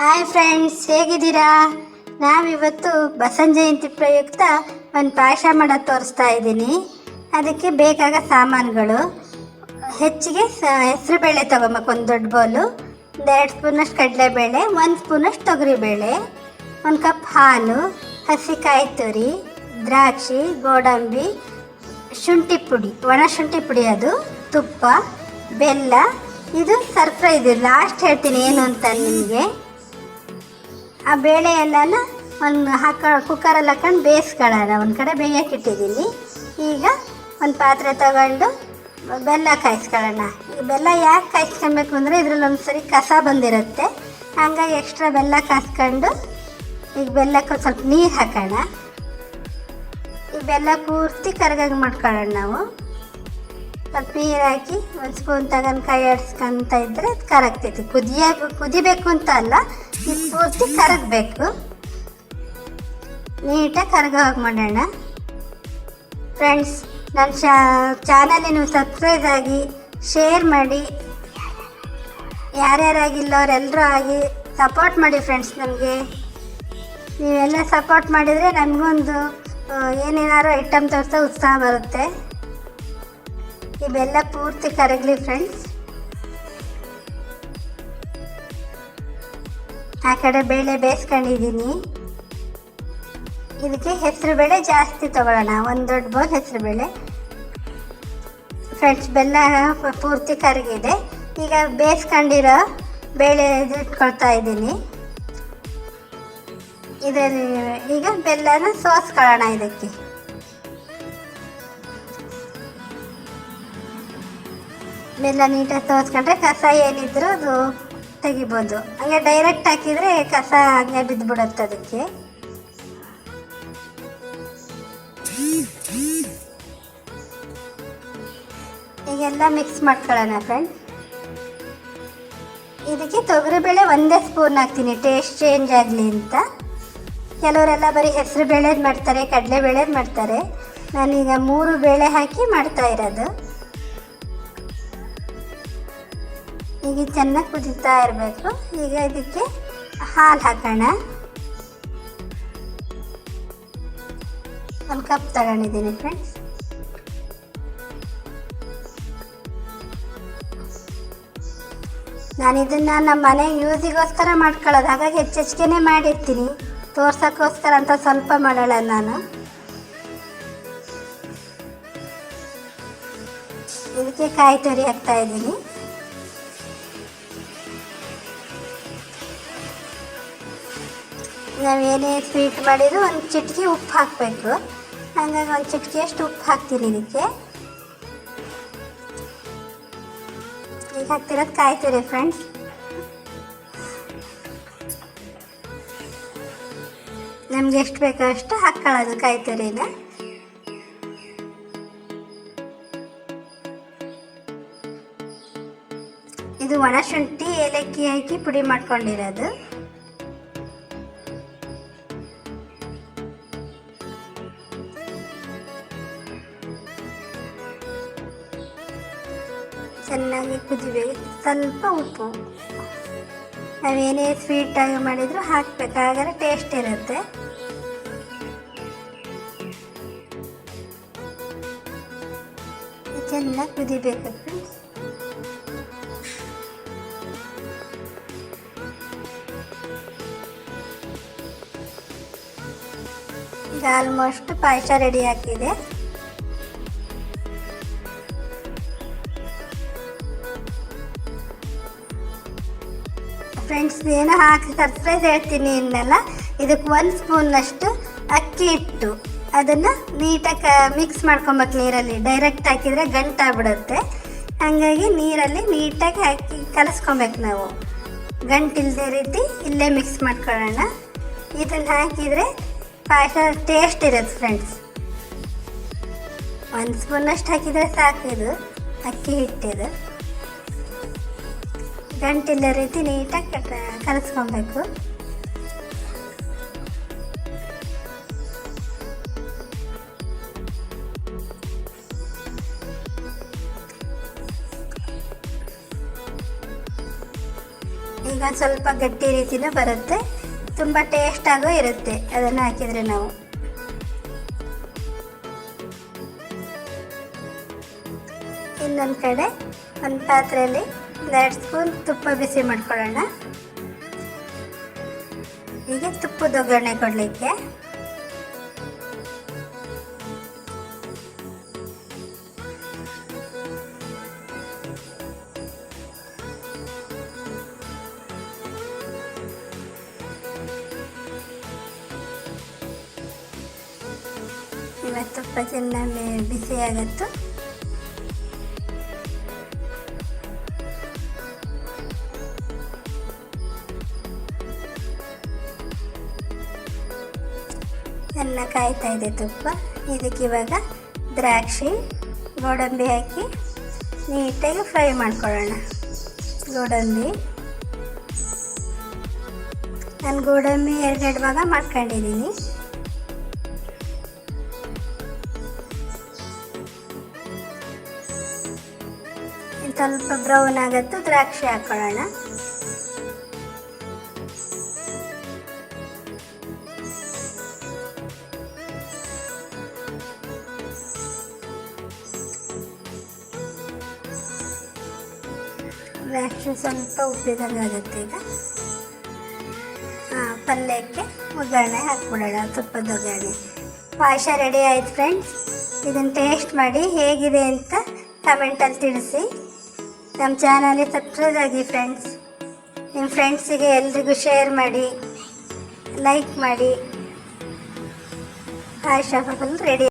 Hi friends ಹೇಗಿದ್ದೀರಾ? ನಾವಿವತ್ತು ಬಸವನ ಜಯಂತಿ ಪ್ರಯುಕ್ತ ಒಂದು ಪಾಯಸ ಮಾಡೋದು ತೋರಿಸ್ತಾ ಇದ್ದೀನಿ. ಅದಕ್ಕೆ ಬೇಕಾಗ ಸಾಮಾನುಗಳು. ಹೆಚ್ಚಿಗೆ ಹೆಸರುಬೇಳೆ ತೊಗೊಬೇಕು, ಒಂದು ದೊಡ್ಡ ಬೌಲು. ಒಂದು ಎರಡು ಸ್ಪೂನಷ್ಟು ಕಡಲೆಬೇಳೆ ಒಂದು ಸ್ಪೂನಷ್ಟು ತೊಗರಿಬೇಳೆ ಒಂದು ಕಪ್ ಹಾಲು ಹಸಿ ಕಾಯಿ ತುರಿ, ದ್ರಾಕ್ಷಿ, ಗೋಡಂಬಿ, ಶುಂಠಿ ಪುಡಿ, ಒಣ ಶುಂಠಿ ಪುಡಿ ಅದು, ತುಪ್ಪ, ಬೆಲ್ಲ. ಇದು ಸರ್ಪ್ರೈಸ್ ಲಾಸ್ಟ್ ಹೇಳ್ತೀನಿ, ಏನು ಅಂತ ನಿಮಗೆ. ಆ ಬೇಳೆ ಎಲ್ಲ ಒಂದು ಹಾಕ ಕುಕ್ಕರಲ್ಲಿ ಹಾಕೊಂಡು ಬೇಯಿಸ್ಕೊಳ್ಳೋಣ. ಒಂದು ಕಡೆ ಬೇಯಕ್ಕೆ ಇಟ್ಟಿದ್ದೀನಿ. ಈಗ ಒಂದು ಪಾತ್ರೆ ತಗೊಂಡು ಬೆಲ್ಲ ಕಾಯಿಸ್ಕೊಳ್ಳೋಣ. ಈ ಬೆಲ್ಲ ಯಾಕೆ ಕಾಯಿಸ್ಕೊಬೇಕು ಅಂದರೆ ಇದ್ರಲ್ಲಿ ಒಂದು ಸರಿ ಕಸ ಬಂದಿರುತ್ತೆ. ಹಂಗಾಗಿ ಎಕ್ಸ್ಟ್ರಾ ಬೆಲ್ಲ ಕಾಯಿಸ್ಕೊಂಡು ಈಗ ಬೆಲ್ಲಕ್ಕೆ ಸ್ವಲ್ಪ ನೀರು ಹಾಕೋಣ. ಈ ಬೆಲ್ಲ ಪೂರ್ತಿ ಕರಗಾಗಿ ಮಾಡ್ಕೊಳ್ಳೋಣ ನಾವು. ಸ್ವಲ್ಪ ನೀರು ಹಾಕಿ ಒಂದು ಸ್ಪೂನ್ ತಗೊಂಡು ಕೈ ಆಡಿಸ್ಕೊಂತ ಇದ್ದರೆ ಕರಗ್ತೈತಿ. ಕುದಿಯ, ಕುದಿಬೇಕು ಅಂತ ಅಲ್ಲ ಇದು ಪೂರ್ತಿ ಕರಗಬೇಕು ನೀಟಾಗಿ ಕರಗೋ ಮಾಡೋಣ. ಫ್ರೆಂಡ್ಸ್ ನನ್ನ ಶಾ ಚಾನಲ್ ನೀವು ಸಬ್ಸ್ಕ್ರೈಬ್ ಆಗಿ ಶೇರ್ ಮಾಡಿ. ಯಾರ್ಯಾರಾಗಿಲ್ಲವರೆಲ್ಲರೂ ಆಗಿ ಸಪೋರ್ಟ್ ಮಾಡಿ ಫ್ರೆಂಡ್ಸ್ ನಮಗೆ. ನೀವೆಲ್ಲ ಸಪೋರ್ಟ್ ಮಾಡಿದರೆ ನಮಗೊಂದು ಏನೇನಾದ್ರು ಐಟಮ್ ತೋರಿಸೋ ಉತ್ಸಾಹ ಬರುತ್ತೆ. ಇವೆಲ್ಲ ಪೂರ್ತಿ ಕರಗಲಿ ಫ್ರೆಂಡ್ಸ್ ಆ ಕಡೆ ಬೇಳೆ ಬೇಯಿಸ್ಕೊಂಡಿದ್ದೀನಿ. ಇದಕ್ಕೆ ಹೆಸರು ಬೇಳೆ ಜಾಸ್ತಿ ತಗೊಳ್ಳೋಣ. ಒಂದು ದೊಡ್ಡ ಬೌಲ್ ಹೆಸರು ಬೇಳೆ. ಫ್ರೆಂಡ್ಸ್ ಬೆಲ್ಲ ಪೂರ್ತಿ ಕರಗಿದೆ. ಈಗ ಬೇಯಿಸ್ಕೊಂಡಿರೋ ಬೇಳೆ ಇಟ್ಕೊಳ್ತಾ ಇದ್ದೀನಿ. ಇದರಲ್ಲಿ ಈಗ ಬೆಲ್ಲನ ಸೋಸ್ಕೊಳ್ಳೋಣ ಇದಕ್ಕೆ. ಬೆಲ್ಲ ನೀಟಾಗಿ ಸೋಸ್ಕೊಂಡ್ರೆ ಕಸ ಏನಿದ್ರು ಅದು ತೆಗಿಬೋದು. ಹಂಗೆ ಡೈರೆಕ್ಟ್ ಹಾಕಿದರೆ ಕಸ ಹಂಗೆ ಬಿದ್ದುಬಿಡುತ್ತೆ ಅದಕ್ಕೆ. ಈಗೆಲ್ಲ ಮಿಕ್ಸ್ ಮಾಡ್ಕೊಳ್ಳೋಣ ಫ್ರೆಂಡ್ ಇದಕ್ಕೆ ತೊಗರಿಬೇಳೆ ಒಂದೇ ಸ್ಪೂನ್ ಹಾಕ್ತೀನಿ ಟೇಸ್ಟ್ ಚೇಂಜ್ ಆಗಲಿ ಅಂತ. ಕೆಲವರೆಲ್ಲ ಬರೀ ಹೆಸರು ಬೇಳೆದು ಮಾಡ್ತಾರೆ ಕಡಲೆ ಬೇಳೆದು ಮಾಡ್ತಾರೆ. ನಾನೀಗ ಮೂರು ಬೇಳೆ ಹಾಕಿ ಮಾಡ್ತಾ ಇರೋದು. ಈಗ ಚೆನ್ನಾಗಿ ಕುದೀತಾ ಇರಬೇಕು. ಈಗ ಇದಕ್ಕೆ ಹಾಲು ಹಾಕೋಣ. ಒಂದು ಕಪ್ ತಗೊಂಡಿದ್ದೀನಿ ಫ್ರೆಂಡ್ಸ್ ನಾನು ಇದನ್ನು ನಮ್ಮ ಮನೆ ಯೂಸಿಗೋಸ್ಕರ ಮಾಡ್ಕೊಳ್ಳೋದು. ಹಾಗಾಗಿ ಹೆಚ್ಚೆಚ್ಗೆನೇ ಮಾಡಿರ್ತೀನಿ. ತೋರ್ಸೋಕ್ಕೋಸ್ಕರ ಅಂತ ಸ್ವಲ್ಪ ಮಾಡೋಣ ನಾನು. ಇದಕ್ಕೆ ಕಾಯಿ ತುರಿ ಹಾಕ್ತಾ ಇದ್ದೀನಿ. ನಾವೇನೇ ಸ್ವೀಟ್ ಮಾಡಿದ್ರು ಒಂದು ಚಿಟಿಕೆ ಉಪ್ಪು ಹಾಕಬೇಕು. ಹಾಗಾಗಿ ಒಂದು ಚಿಟಿಕೆಯಷ್ಟು ಉಪ್ಪು ಹಾಕ್ತೀನಿ ಇದಕ್ಕೆ. ಈಗ ಹಾಕ್ತಿರೋದು ಕಾಯ್ತೀರಿ ಫ್ರೆಂಡ್ಸ್ ನಮ್ಗೆ ಎಷ್ಟು ಬೇಕೋ ಅಷ್ಟು ಹಾಕ್ಕೊಳ್ಳೋದು ಕಾಯಿ ಇದು ಒಣ ಶುಂಠಿ ಏಲಕ್ಕಿ ಹಾಕಿ ಪುಡಿ ಮಾಡ್ಕೊಂಡಿರೋದು. ಚೆನ್ನಾಗಿ ಕುದಿಬೇಕು ಸ್ವಲ್ಪ ಉಪ್ಪು. ನಾವೇನೇ ಸ್ವೀಟಾಗಿ ಮಾಡಿದ್ರು ಹಾಕ್ಬೇಕು, ಹಾಗಾದ್ರೆ ಟೇಸ್ಟ್ ಇರುತ್ತೆ. ಚೆನ್ನಾಗಿ ಕುದಿಬೇಕು ಈಗ ಆಲ್ಮೋಸ್ಟ್ ಪಾಯಸ ರೆಡಿ ಆಗಿದೆ ಫ್ರೆಂಡ್ಸ್ ಏನೋ ಹಾಕಿ ಸರ್ಪ್ರೈಸ್ ಹೇಳ್ತೀನಿ ಇನ್ನೆಲ್ಲ. ಇದಕ್ಕೆ ಒಂದು ಸ್ಪೂನ್ನಷ್ಟು ಅಕ್ಕಿ ಹಿಟ್ಟು. ಅದನ್ನು ನೀಟಾಗಿ ಮಿಕ್ಸ್ ಮಾಡ್ಕೊಬೇಕು ನೀರಲ್ಲಿ. ಡೈರೆಕ್ಟ್ ಹಾಕಿದರೆ ಗಂಟಾಗ್ಬಿಡುತ್ತೆ ಹಾಗಾಗಿ ನೀರಲ್ಲಿ ನೀಟಾಗಿ ಹಾಕಿ ಕಲಸ್ಕೊಬೇಕು ನಾವು. ಗಂಟಿಲ್ಲದೆ ರೀತಿ ಇಲ್ಲೇ ಮಿಕ್ಸ್ ಮಾಡ್ಕೊಳ್ಳೋಣ. ಇದನ್ನು ಹಾಕಿದರೆ ಪಾಯಸ ಟೇಸ್ಟ್ ಇರುತ್ತೆ ಫ್ರೆಂಡ್ಸ್ ಒಂದು ಸ್ಪೂನಷ್ಟು ಹಾಕಿದರೆ ಸಾಕು ಇದು. ಅಕ್ಕಿ ಹಿಟ್ಟಿದು. ಗಂಟಿಲ್ಲ ರೀತಿ ನೀಟಾಗಿ ಕಲಸ್ಕೊಬೇಕು. ಈಗ ಸ್ವಲ್ಪ ಗಟ್ಟಿ ರೀತಿನೂ ಬರುತ್ತೆ. ತುಂಬ ಟೇಸ್ಟಾಗೂ ಇರುತ್ತೆ ಅದನ್ನು ಹಾಕಿದರೆ ನಾವು. ಇನ್ನೊಂದು ಕಡೆ ಒಂದು ಪಾತ್ರೆಯಲ್ಲಿ ಎರಡು ಸ್ಪೂನ್ ತುಪ್ಪ ಬಿಸಿ ಮಾಡ್ಕೊಳ್ಳೋಣ. ಈಗ ತುಪ್ಪದ ಒಗ್ಗರಣೆ ಕೊಡಲಿಕ್ಕೆ. ಇವತ್ತು ತುಪ್ಪ ಚೆನ್ನಾಗಿ ಬಿಸಿ ಆಗುತ್ತೋ ಎಲ್ಲ ಕಾಯ್ತಾ ಇದೆ ತುಪ್ಪ. ಇದಕ್ಕೆ ಇವಾಗ ದ್ರಾಕ್ಷಿ, ಗೋಡಂಬಿ ಹಾಕಿ ನೀಟಾಗಿ ಫ್ರೈ ಮಾಡ್ಕೊಳ್ಳೋಣ. ಗೋಡಂಬಿ. ನಾನು ಗೋಡಂಬಿ ಎರಡೆರಡು ಭಾಗ ಮಾಡ್ಕೊಂಡಿದ್ದೀನಿ. ಸ್ವಲ್ಪ ಬ್ರೌನ್ ಆಗುತ್ತೋ ದ್ರಾಕ್ಷಿ ಹಾಕೊಳ್ಳೋಣ. ದ್ರಾಕ್ಷಿ ಸ್ವಲ್ಪ ಉಪ್ಪಿದಂಗೆ ಆಗುತ್ತೆ ಈಗ ಪಲ್ಯಕ್ಕೆ ಒಗ್ಗರಣೆ ಹಾಕ್ಬಿಡೋಣ ತುಪ್ಪದ ಒಗ್ಗರಣೆ. ಪಾಯಸ ರೆಡಿ ಆಯ್ತು ಫ್ರೆಂಡ್ಸ್ ಇದನ್ನು ಟೇಸ್ಟ್ ಮಾಡಿ ಹೇಗಿದೆ ಅಂತ ಕಮೆಂಟಲ್ಲಿ ತಿಳಿಸಿ. ನಮ್ಮ ಚಾನಲ್ಗೆ ಸಬ್ಸ್ಕ್ರೈಬ್ ಆಗಿ ಫ್ರೆಂಡ್ಸ್ ನಿಮ್ಮ ಫ್ರೆಂಡ್ಸಿಗೆ ಎಲ್ರಿಗೂ ಶೇರ್ ಮಾಡಿ ಲೈಕ್ ಮಾಡಿ. ಪಾಯಸ ರೆಡಿ